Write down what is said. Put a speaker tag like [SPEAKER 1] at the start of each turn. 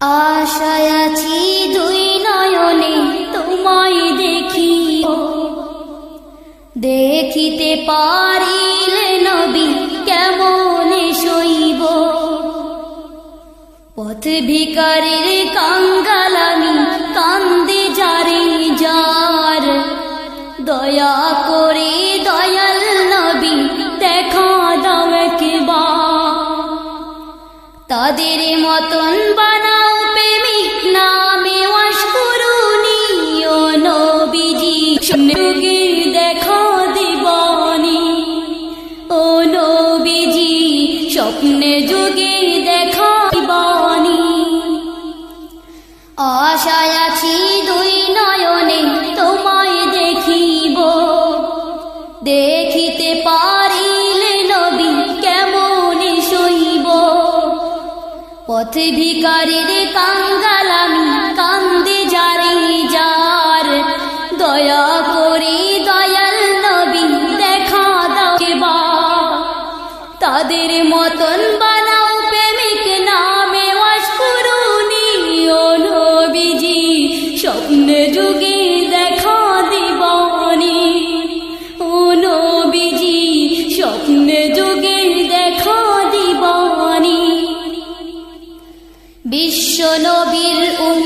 [SPEAKER 1] আশায় আছি দুই নয়নে তোমায় দেখি দেখিতে পারিলে নবী কেমন শৈব পথ ভিকারের কাঙ্গালামি তাদের মতন বানাও প্রেমিক নামে ওয়াস করুনি ও নবীজি। শুনুগে দেখা দিবানি। ও নবীজি, স্বপ্নে যুগে দেখা দিবানি। আশায় আছি দুই নয়নে তোমায় দেখিব। দেখিতে পারিলে পথ ভিকারীর কাঙ্গালামি কান্দে যারে যার দয়া করে দয়াল নবী দেখা এবার। তাদের মতন বানাও প্রেমিক নামে করুনি ও নবীজি স্বপ্নে যুগে বিশ্ব নবীর উম্মত হলাম ধন্য